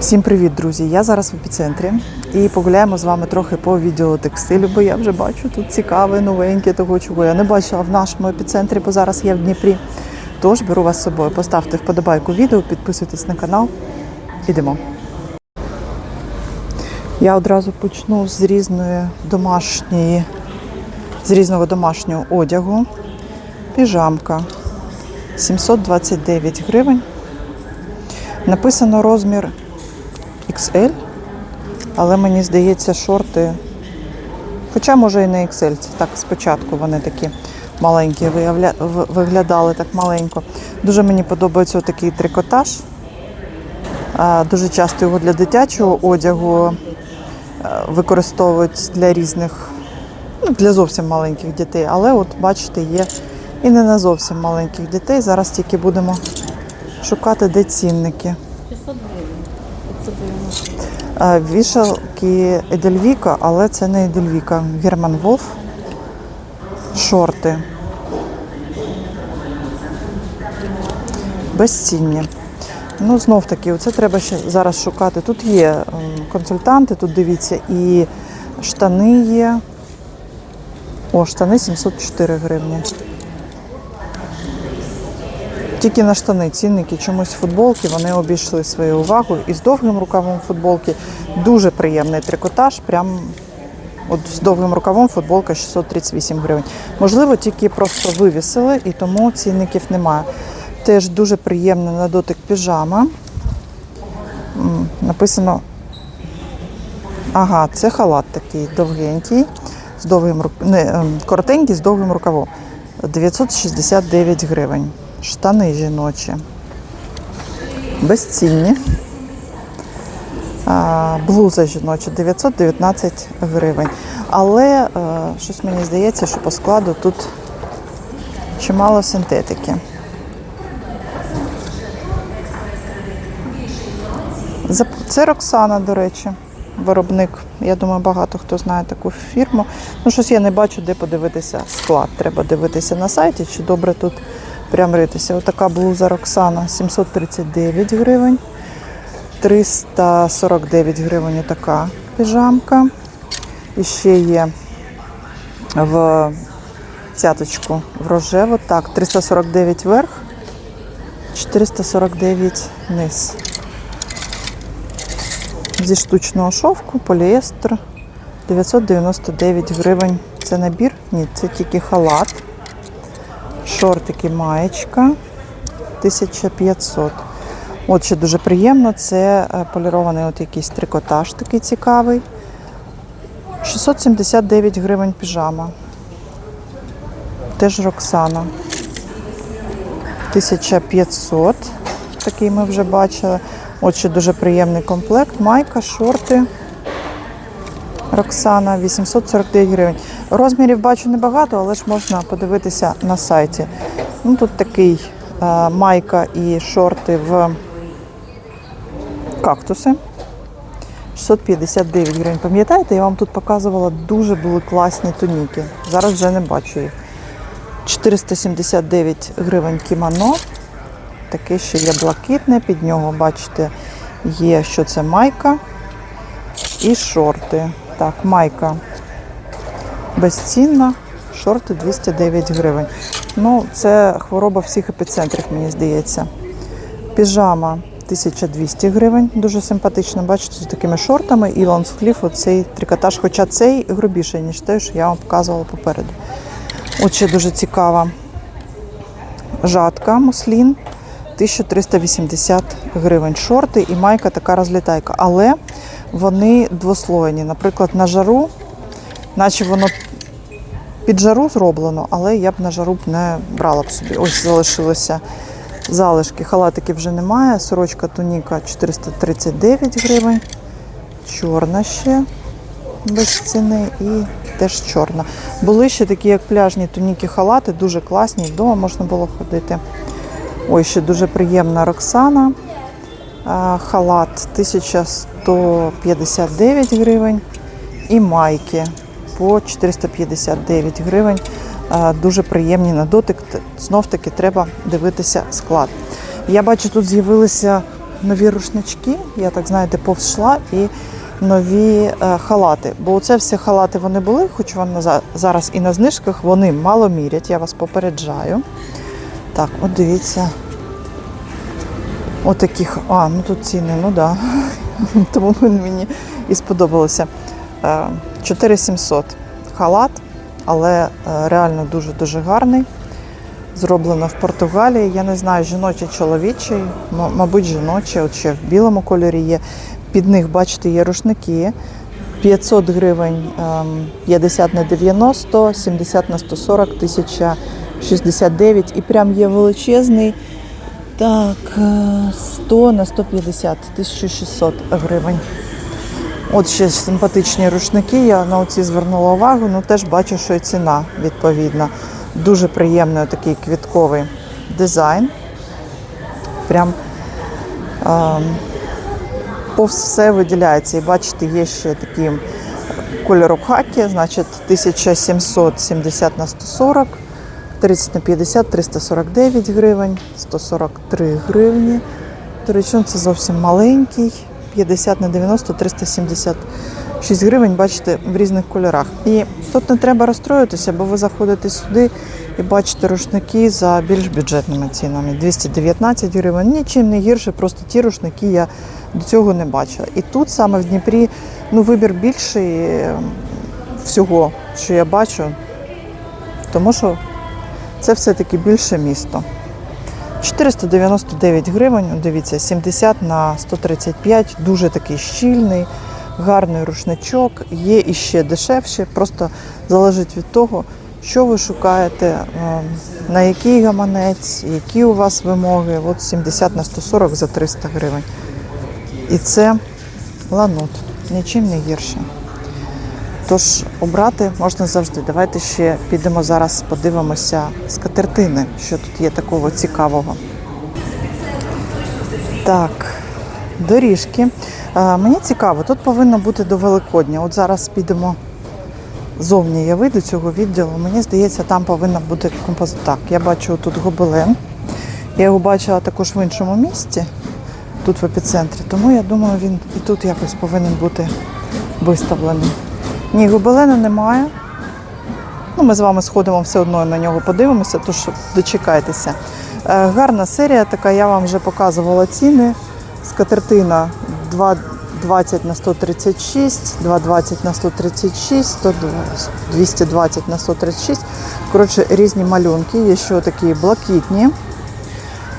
Всім привіт, друзі! Я зараз в епіцентрі і погуляємо з вами трохи по відеотекстилю, бо я вже бачу тут цікаве, новеньке, того, чого я не бачила в нашому епіцентрі, бо зараз я в Дніпрі. Тож беру вас з собою. Поставте вподобайку відео, підписуйтесь на канал. Ідемо. Я одразу почну з різної домашньої, з різного домашнього одягу. Піжамка 729 гривень. Написано розмір XL, але мені здається, шорти. Хоча, може, і не XL, так спочатку вони такі маленькі виявля... виглядали так маленько. Дуже мені подобається такий трикотаж. Дуже часто його для дитячого одягу е, використовують для різних, ну, для зовсім маленьких дітей. Але от бачите, є і не на зовсім маленьких дітей. Зараз тільки будемо шукати, де цінники. 500 гривень. 590. Е, Вішалки Едельвіка, але це не Едельвіка. Герман Волф. Шорти. Безцінні. Ну, знов таки, оце треба ще зараз шукати. Тут є ем, консультанти, тут дивіться, і штани є. О, штани 704 гривні. Тільки на штани цінники чомусь футболки, вони обійшли свою увагу. І з довгим рукавом футболки дуже приємний трикотаж. Прям от з довгим рукавом футболка 638 гривень. Можливо, тільки просто вивісили і тому цінників немає. Теж дуже приємна на дотик піжама. Написано. Ага, це халат такий довгенький, з довгим не, ем, коротенький з довгим рукавом. 969 гривень. Штани жіночі. Безцінні. Блуза жіноча 919 гривень. Але е, щось мені здається, що по складу тут чимало синтетики. Це Роксана, до речі, виробник. Я думаю, багато хто знає таку фірму. Ну, щось я не бачу, де подивитися склад. Треба дивитися на сайті, чи добре тут прям ритися. Отака блуза Роксана 739 гривень. 349 гривень така піжамка. І ще є в цяточку в рожево. Так, 349 верх, 449 низ. Зі штучного шовку, поліестер 999 гривень. Це набір? Ні, це тільки халат. Шортики, маєчка 1500. От ще дуже приємно, це е, полірований от якийсь трикотаж такий цікавий. 679 гривень піжама. Теж Роксана. 1500. Такий ми вже бачили. От ще дуже приємний комплект. Майка, шорти. Роксана 849 гривень. Розмірів бачу небагато, але ж можна подивитися на сайті. Ну, тут такий е, майка і шорти в кактуси. 659 гривень. Пам'ятаєте, я вам тут показувала дуже були класні тоніки. Зараз вже не бачу їх. 479 гривень кімоно. Таке ще є блакитне, під нього, бачите, є, що це майка і шорти. Так, майка безцінна, шорти 209 гривень. Ну, це хвороба всіх епіцентрів, мені здається. Піжама 1200 гривень, дуже симпатично. Бачите, з такими шортами і лонскліф, оцей трикотаж, хоча цей грубіший, ніж той, що я вам показувала попереду. От ще дуже цікава жатка муслін. 1380 гривень. Шорти і майка така розлітайка. Але вони двослойні. Наприклад, на жару, наче воно під жару зроблено, але я б на жару б не брала б собі. Ось залишилося залишки. Халатики вже немає. Сорочка туніка 439 гривень. Чорна ще без ціни і теж чорна. Були ще такі, як пляжні туніки халати, дуже класні. Вдома можна було ходити. Ой, ще дуже приємна Роксана. Халат 1159 гривень. І майки по 459 гривень. Дуже приємні на дотик. Знов таки треба дивитися склад. Я бачу, тут з'явилися нові рушнички. Я так знаєте, повшла і нові е, халати. Бо оце всі халати вони були, хоч вони зараз і на знижках, вони мало мірять, я вас попереджаю. Так, от дивіться. Отаких. А, ну тут ціни, ну. Да. Тому він мені і сподобалося. Е, 4700 халат, але е, реально дуже-дуже гарний. Зроблено в Португалії. Я не знаю, жіночий чоловічий, мабуть, жіночий, от ще в білому кольорі є. Під них, бачите, є рушники. 500 гривень, ем, 50 на 90, 70 на 140, 1069. І прям є величезний. Так, е, 100 на 150, 1600 гривень. От ще симпатичні рушники. Я на оці звернула увагу, ну теж бачу, що і ціна відповідна. Дуже приємний такий квітковий дизайн. Прям ем, повз все виділяється. І бачите, є ще такі кольору хакі, значить 1770 на 140, 30 на 50, 349 гривень, 143 гривні. До ну, це зовсім маленький. 50 на 90, 376 гривень, бачите, в різних кольорах. І тут не треба розстроїтися, бо ви заходите сюди і бачите рушники за більш бюджетними цінами. 219 гривень. Нічим не гірше, просто ті рушники я до цього не бачила. І тут саме в Дніпрі ну, вибір більший е, всього, що я бачу, тому що це все-таки більше місто. 499 гривень, дивіться, 70 на 135, дуже такий щільний, гарний рушничок. Є і ще дешевші, просто залежить від того, що ви шукаєте, ем, на який гаманець, які у вас вимоги. От 70 на 140 за 300 гривень. І це ланут, нічим не гірше. Тож обрати можна завжди. Давайте ще підемо зараз, подивимося з катертини, що тут є такого цікавого. Так, доріжки. Е, мені цікаво, тут повинно бути до Великодня. От зараз підемо зовні, я вийду цього відділу. Мені здається, там повинна бути композит. Так, я бачу тут гобелен. Я його бачила також в іншому місці, тут в епіцентрі. Тому я думаю, він і тут якось повинен бути виставлений. Ні, гобелена немає. Ну, ми з вами сходимо все одно на нього подивимося, тож дочекайтеся. Е, гарна серія, така я вам вже показувала ціни. Скатертина 2,20 на 136, 2,20 на 136, 220 на 136. Коротше, різні малюнки. Є ще такі блакитні,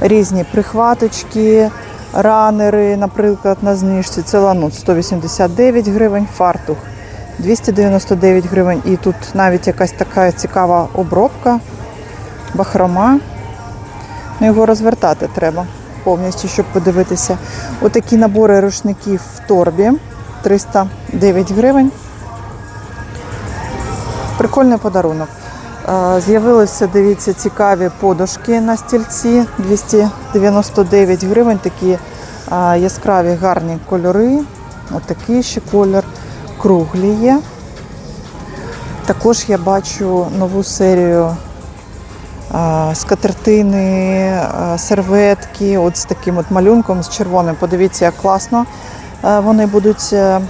різні прихваточки, ранери, наприклад, на знижці. Це ланут 189 гривень, фартух 299 гривень. І тут навіть якась така цікава обробка, бахрома. Ну, його розвертати треба повністю, щоб подивитися. Отакі набори рушників в торбі 309 гривень. Прикольний подарунок. Е, З'явилися, дивіться, цікаві подушки на стільці 299 гривень. Такі е, яскраві гарні кольори. Отакий ще колір. Круглі є. Також я бачу нову серію скатертини, серветки, от з таким от малюнком, з червоним. Подивіться, як класно вони будуть е,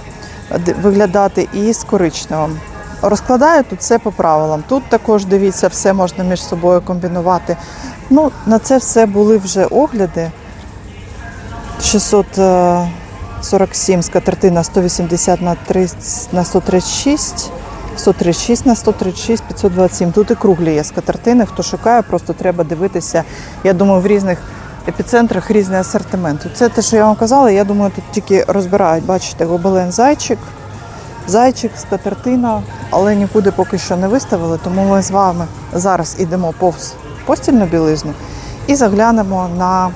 виглядати і з коричневим. Розкладаю тут все по правилам. Тут також дивіться, все можна між собою комбінувати. Ну, на це все були вже огляди. 647 скатертина 180 на 30 на 136. 136 на 136, 527. Тут і круглі є скатертини. Хто шукає, просто треба дивитися. Я думаю, в різних епіцентрах різний асортимент. Це те, що я вам казала. Я думаю, тут тільки розбирають. Бачите, гобелен зайчик, зайчик, скатертина, але нікуди поки що не виставили. Тому ми з вами зараз йдемо повз постільну білизну і заглянемо на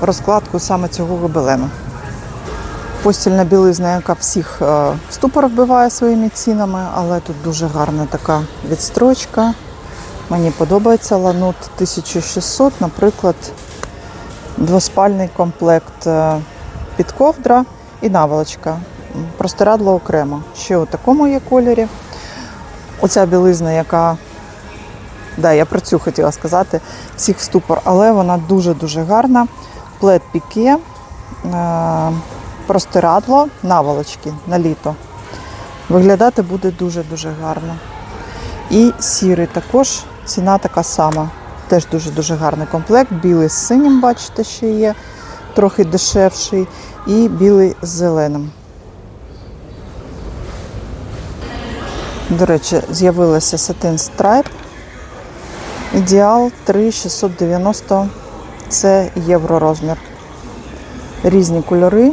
розкладку саме цього гобелену. Постільна білизна, яка всіх е, в ступор вбиває своїми цінами, але тут дуже гарна така відстрочка. Мені подобається ланут 1600, наприклад, двоспальний комплект е, під ковдра і наволочка. Простирадло окремо. Ще у такому є кольорі. Оця білизна, яка, да, я про цю хотіла сказати, всіх в ступор, але вона дуже-дуже гарна. Плед піке, е, простирадло наволочки на літо. Виглядати буде дуже-дуже гарно. І сірий також ціна така сама. Теж дуже-дуже гарний комплект. Білий з синім, бачите, ще є, трохи дешевший, і білий з зеленим. До речі, з'явилася Satin Stripe. Ідеал 3,690 це євро розмір. Різні кольори.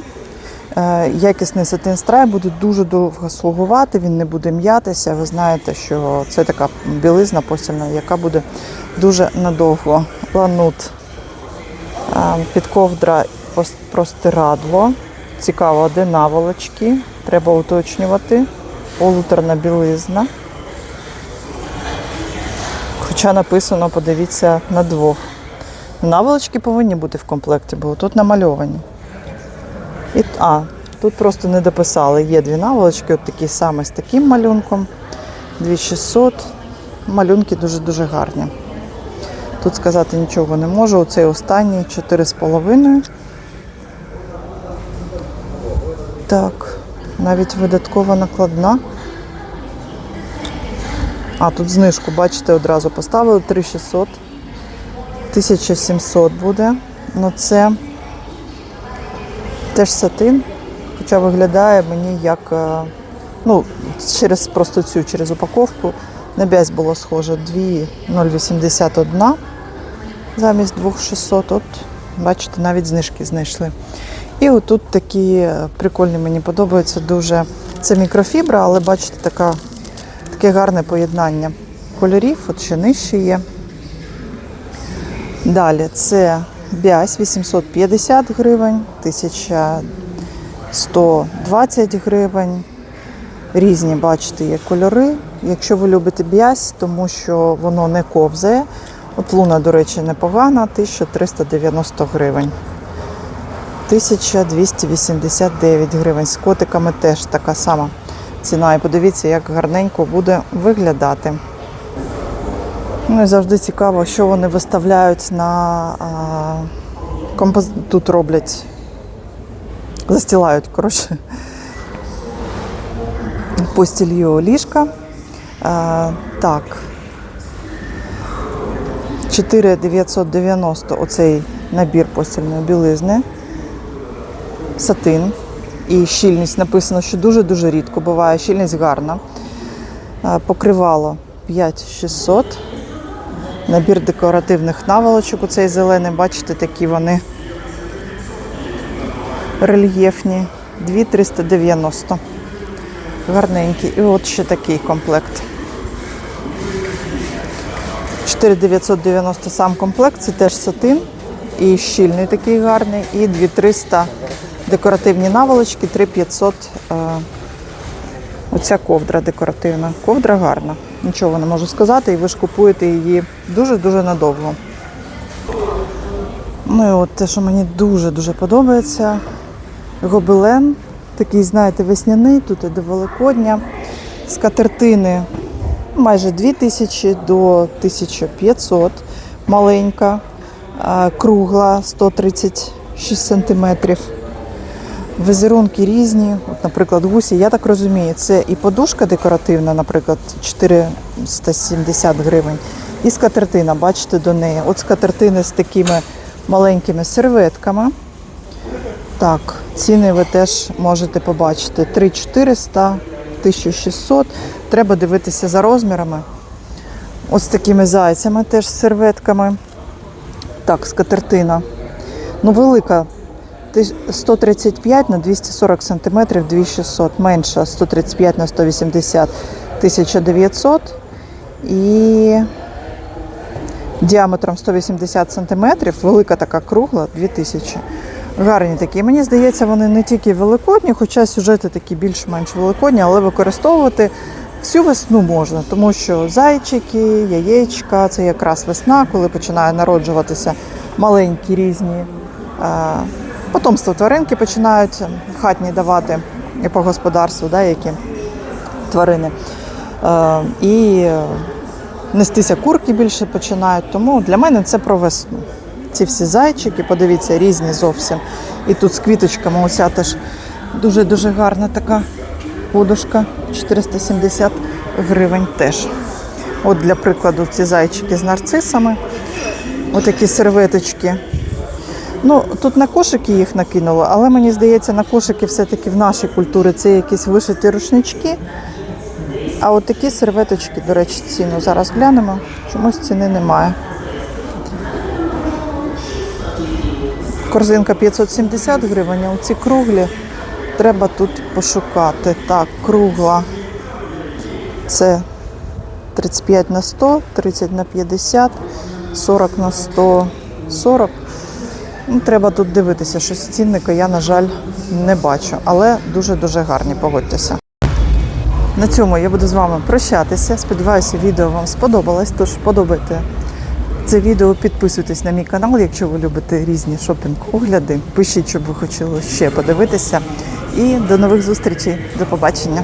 Е, Якісний сатин страйп буде дуже довго слугувати, він не буде м'ятися. Ви знаєте, що це така білизна постільна, яка буде дуже надовго. Ланут, е, підковдра простирадло. Цікаво, де наволочки. Треба уточнювати. Полуторна білизна. Хоча написано, подивіться, на двох. Наволочки повинні бути в комплекті, бо тут намальовані. І, а, тут просто не дописали. Є дві наволочки, от такі саме з таким малюнком. 2600. Малюнки дуже-дуже гарні. Тут сказати нічого не можу. Оцей останній 4,5. Так, навіть видаткова накладна. А, тут знижку, бачите, одразу поставили 3600. 1700 буде. Ну це теж сатин, хоча виглядає мені як, е, ну, через просто цю, через упаковку. На бязь було схоже 2,081 замість 2600. От, бачите, навіть знижки знайшли. І отут такі е, прикольні мені подобаються дуже. Це мікрофібра, але бачите, така, таке гарне поєднання кольорів, от ще нижче є. Далі це бязь 850 гривень, 1120 гривень. Різні, бачите, є кольори. Якщо ви любите бязь, тому що воно не ковзає. От луна, до речі, непогана, 1390 гривень. 1289 гривень. З котиками теж така сама ціна. І подивіться, як гарненько буде виглядати. Ну і завжди цікаво, що вони виставляють на а, композ... тут роблять, застілають, коротше, постілью ліжка. А, так. 4990 оцей набір постільної білизни. Сатин. І щільність написано, що дуже-дуже рідко буває. Щільність гарна. Покривало 5600. Набір декоративних наволочок. Оцей зелений, бачите, такі вони рельєфні. 2390. Гарненький. І от ще такий комплект. 4990 сам комплект, це теж сатин. І щільний такий гарний. І 2300 декоративні наволочки, 3500 е, Оця ковдра декоративна. Ковдра гарна. Нічого не можу сказати, і ви ж купуєте її дуже-дуже надовго. Ну і от те, що мені дуже-дуже подобається. Гобелен. Такий, знаєте, весняний, тут і до Великодня. Скатертини майже 2000 до 1500. Маленька, кругла 136 сантиметрів. Візерунки різні. От, наприклад, гусі, я так розумію, це і подушка декоративна, наприклад, 470 гривень, і скатертина, бачите, до неї. От скатертини з такими маленькими серветками. Так, ціни ви теж можете побачити. 3400, 1600. Треба дивитися за розмірами. Ось з такими зайцями, теж з серветками. Так, скатертина. Ну, велика 135 на 240 сантиметрів 2600, менша 135 на 180 1900 і діаметром 180 сантиметрів, велика така кругла 2000. Гарні такі. Мені здається, вони не тільки великодні, хоча сюжети такі більш-менш великодні, але використовувати всю весну можна, тому що зайчики, яєчка це якраз весна, коли починає народжуватися маленькі різні. Потомство тваринки починають хатні давати і по господарству, да, які тварини. Е, і е, нестися курки більше починають. Тому для мене це про весну. Ці всі зайчики, подивіться, різні зовсім. І тут з квіточками уся теж дуже-дуже гарна така подушка. 470 гривень теж. От для прикладу ці зайчики з нарцисами. Отакі серветочки. Ну, тут на кошики їх накинуло, але мені здається, на кошики все-таки в нашій культурі це якісь вишиті рушнички. А от такі серветочки, до речі, ціну зараз глянемо. Чомусь ціни немає. Корзинка 570 гривень, а ці круглі треба тут пошукати. Так, кругла. Це 35 на 100, 30 на 50, 40 на 140. Ну, треба тут дивитися, що цінника я, на жаль, не бачу, але дуже-дуже гарні, погодьтеся. На цьому я буду з вами прощатися. Сподіваюся, відео вам сподобалось. Тож подобайте це відео, підписуйтесь на мій канал, якщо ви любите різні шопінг-огляди. Пишіть, щоб ви хотіли ще подивитися. І до нових зустрічей. До побачення.